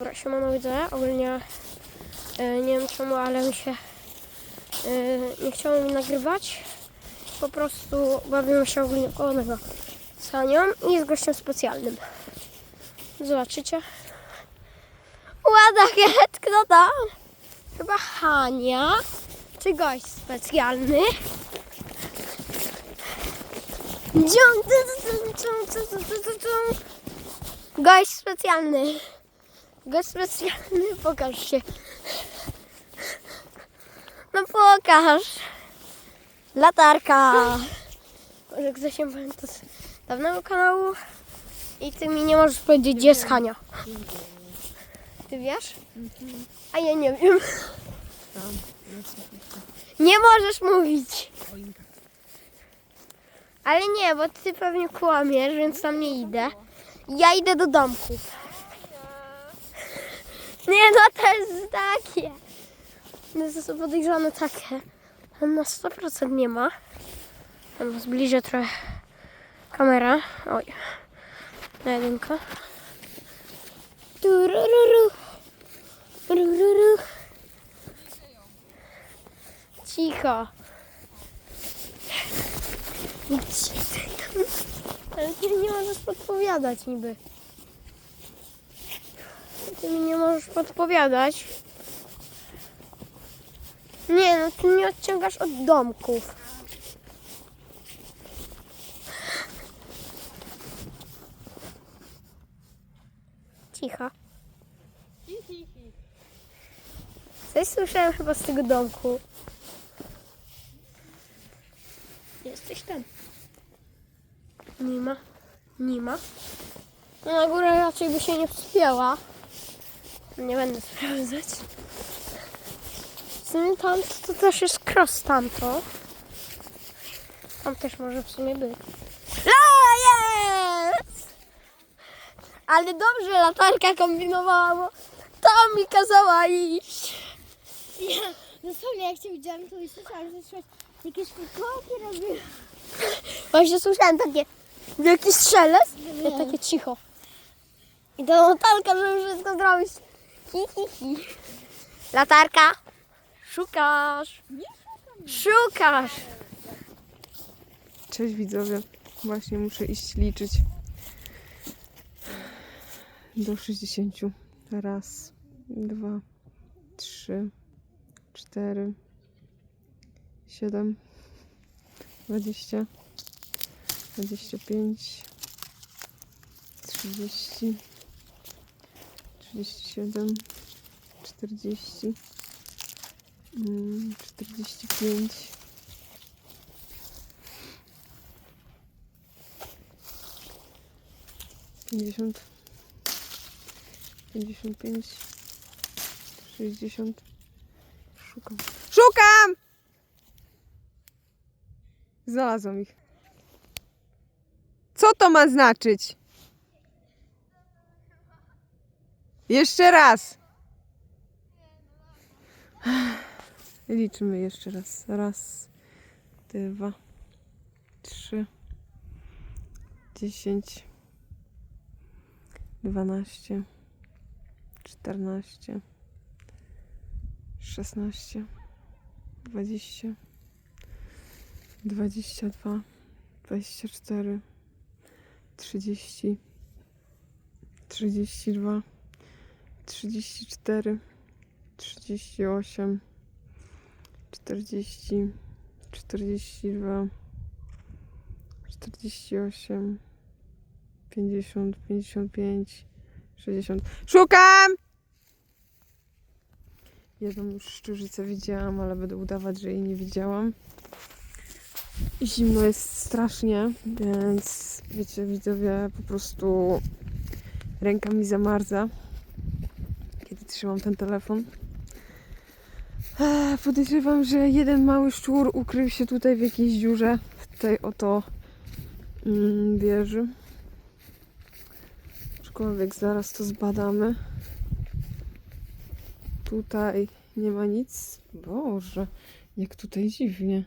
Dobra, siemano widzę, ogólnie e, nie wiem czemu, ale mi się e, nie chciało mi nagrywać. Po prostu bawimy się ogólnie koło nowego z Hanią i z gościem specjalnym. Zobaczycie. Ładna het, kto tam? Chyba Hania, czy gość specjalny. Gość specjalny. Gość specjalny, pokaż się. No pokaż. Latarka. Może ktoś się pamięta z dawnego kanału. I ty mi nie możesz powiedzieć, gdzie jest Hania. Ty wiesz? A ja nie wiem. Nie możesz mówić. Ale nie, bo ty pewnie kłamiesz, więc tam nie idę. Ja idę do domków. Nie no, to jest takie. No to są podejrzane takie. On na 100% nie ma. Tam zbliżę trochę kamera. Oj. Na jedynkę. Turururu. Turururu. Cicho. Gdzie ty? Ale ty nie możesz podpowiadać niby. Ty mi nie możesz podpowiadać. Nie, no ty mnie odciągasz od domków. Cicho. Coś słyszałem chyba z tego domku. Jesteś tam. Nie ma. Nie ma. No na górę raczej by się nie wspięła. Nie będę sprawdzać. W sumie tam to też jest cross tamto. Tam też może w sumie być. La jest! Ale dobrze latarka kombinowała, bo tam mi kazała iść. Ja dosłownie jak cię widziałam, to już słyszałam, że słyszałam jakieś fikołki robiły. Właśnie słyszałem takie wielki i takie cicho. I to latarka, żeby wszystko zrobić. Hi, hi, hi. Latarka. Szukasz. Szukasz. Cześć widzowie. Właśnie muszę iść liczyć do 60. Raz, dwa, trzy, cztery, siedem, dwadzieścia, dwadzieścia pięć, trzydzieści, trzydzieści siedem, czterdzieści, mm, czterdzieści pięć. Pięćdziesiąt, pięćdziesiąt pięć, sześćdziesiąt. Szukam. Szukam! Znalazłam ich. Co to ma znaczyć? Jeszcze raz. Liczymy jeszcze raz. Raz, dwa, trzy, dziesięć, dwanaście, czternaście, szesnaście, dwadzieścia, dwadzieścia dwa, dwadzieścia cztery, trzydzieści, trzydzieści dwa. 34, 38, 40, 42, 48, 50, 55, 60. Szukam! Jedną już szczuricę widziałam, ale będę udawać, że jej nie widziałam. Zimno jest strasznie, więc wiecie, widzowie, po prostu ręka mi zamarza, trzymam ten telefon. Podejrzewam, że jeden mały szczur ukrył się tutaj w jakiejś dziurze w tej oto mm, wieży. Aczkolwiek zaraz to zbadamy. Tutaj nie ma nic. Boże, jak tutaj dziwnie.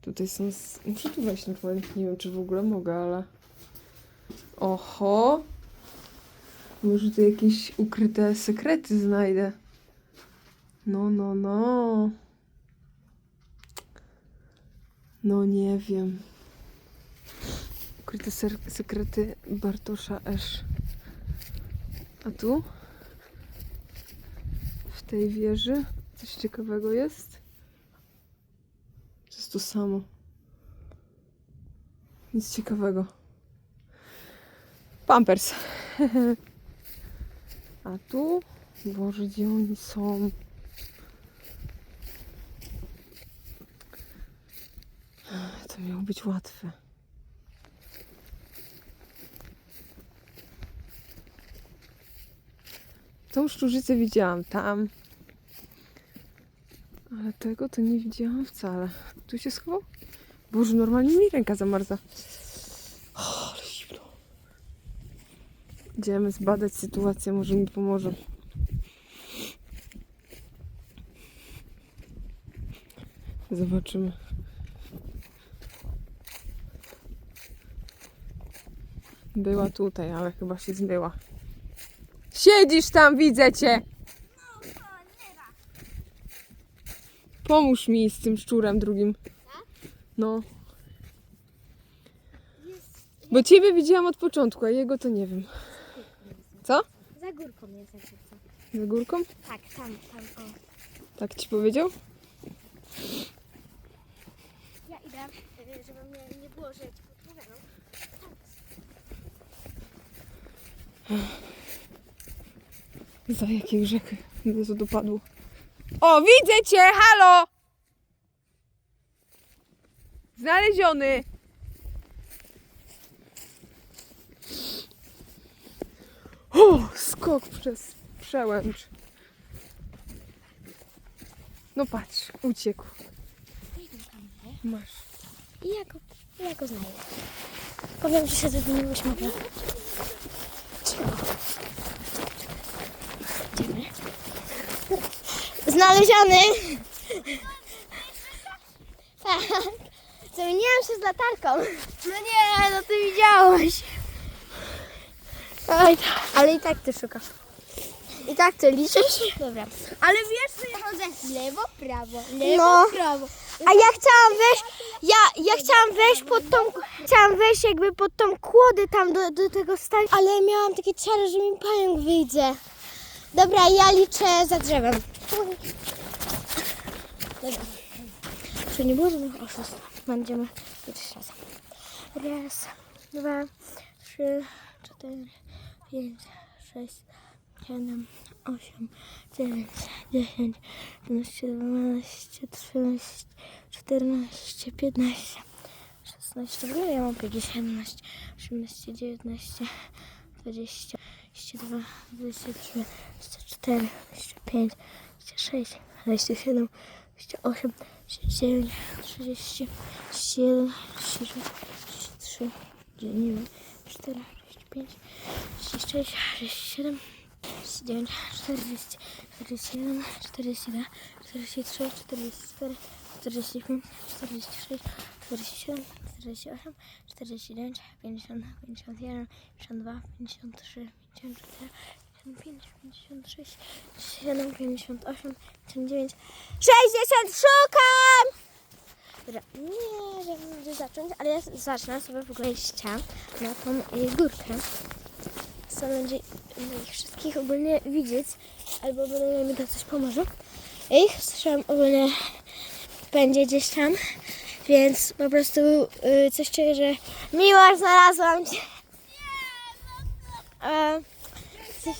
Tutaj są. Muszę tu wejść na chwilę. Nie wiem, czy w ogóle mogę, ale. Oho! Może tu jakieś ukryte sekrety znajdę. No, no, no. No nie wiem. Ukryte sekrety Bartosza Esz. A tu? W tej wieży coś ciekawego jest? To jest to samo. Nic ciekawego. Pampers. A tu? Boże, gdzie oni są? To miało być łatwe. Tą szczurzycę widziałam tam. Ale tego to nie widziałam wcale. Tu się schował? Boże, normalnie mi ręka zamarza. O, ale zimno. Idziemy zbadać sytuację, może mi pomoże. Zobaczymy. Była tutaj, ale chyba się zmyła. Siedzisz tam, widzę cię! Pomóż mi z tym szczurem drugim. No. Bo ciebie widziałam od początku, a jego to nie wiem. Co? Za górką jest jak. Za górką? Tak, tam, tam, o. Tak ci powiedział? Ja idę, y, żeby mnie nie było, że ci podpowiadam. Za jakiej grzechy mnie to dopadło. O, widzę cię! Halo! Znaleziony! O, skok przez przełęcz. No patrz, uciekł. Masz. I ja go, ja go znajdę. Powiem ci, że nie być mogła. Idziemy. Znaleziony! Tak. Zamieniłam się z latarką. No nie, no ty widziałeś. Ale i tak ty szukasz. I tak ty liczysz? Dobra. Ale wiesz, że ja chodzę lewo, prawo, lewo, No. prawo. A ja chciałam wejść, ja, ja chciałam wejść pod tą, chciałam wejść jakby pod tą kłodę tam do, do tego stanu, ale miałam takie ciary, że mi pająk wyjdzie. Dobra, ja liczę za drzewem. Dobra. Czy nie było żadnych oszustw? Będziemy liczyć razem. Raz, dwa, trzy, cztery, pięć, sześć, siedem, osiem, dziewięć, dziesięć, jedenaście, dwanaście, trzynaście, czternaście, piętnaście, szesnaście, w ogóle ja mam jakieś siedemnaście, osiemnaście, dziewiętnaście, dwadzieścia, dwadzieścia dwa, dwadzieścia trzy, dwadzieścia cztery, dwadzieścia pięć, dwadzieścia sześć, dwadzieścia siedem, dwadzieścia osiem, dwadzieścia dziewięć, trzydzieści, trzydzieści jeden, trzydzieści dwa, trzydzieści trzy, nie wiem, cztery, trzydzieści pięć, trzydzieści sześć, trzydzieści siedem, 39, 40, 41, 42, 43, 44, 45, 46, 47, 48, 49, 50, 51, 52, 53, 54, 55, 56, 57, 58, 59, 60, szukam! Dobra, nie wiem gdzie zacząć, ale ja zacznę sobie w ogóle iść na tą y, górkę co będzie ich wszystkich ogólnie widzieć, albo będę mi to coś pomoże. Ich słyszałam ogólnie będzie gdzieś tam, więc po prostu y, coś czuję, że miło znalazłam cię. E, coś...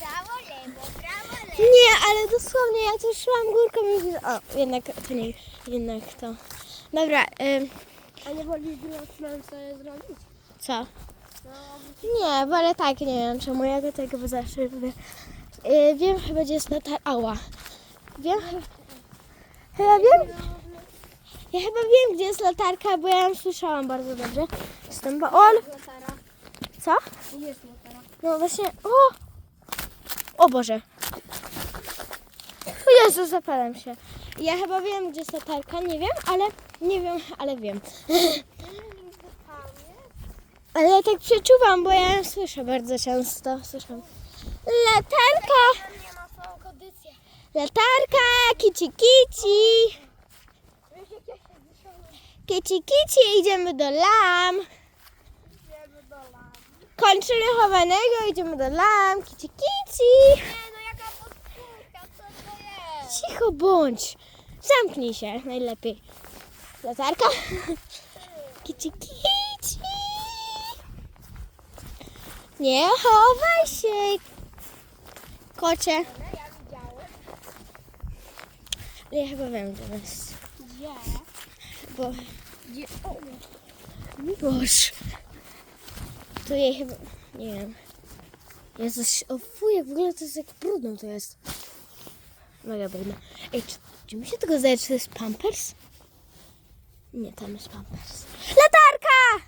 Prawo, lewo, prawo, lewo. Nie, ale dosłownie ja tu szłam górką i. O, jednak to nie, jednak to. Dobra, y, A nie wolisz stronę sobie zrobić? co? Nie, bo ale tak, nie wiem czemu ja do tego bo zawsze lubię. Yy, wiem chyba gdzie jest latar... Ała. Wiem chyba... Chyba wiem... Ja chyba wiem gdzie jest latarka, bo ja ją słyszałam bardzo dobrze. Jestem bo... Ol! Latara. Co? Jest latara. No właśnie... O! O Boże. Jezu, zapalam się. Ja chyba wiem gdzie jest latarka, nie wiem, ale... Nie wiem, ale wiem. Ale ja tak przeczuwam, bo ja ją słyszę bardzo często. Słyszę. Latarka! Latarka! Kici kici! Kici kici! Idziemy do lam! Kończymy chowanego, idziemy do lam! Kici kici! Nie no, jaka podskórka, co to jest? Cicho bądź! Zamknij się najlepiej. Latarka? Kici kici! Nie chowaj się! Kocie! Ale ja chyba wiem, gdzie jest. Gdzie? Bo... Gdzie? O, Boż. To jej chyba... Nie wiem. Jezus, o fuj, w ogóle to jest jak brudno to jest. Mega brudno. Ej, czy, czy mi się tego zdaje, czy to jest Pampers? Nie, tam jest Pampers. Latarka!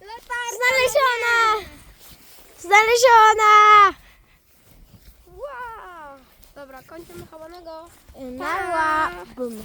Latarka! Znaleziona! Znaleziona! Wow! Dobra, kończymy chowanego. Nała. Bum.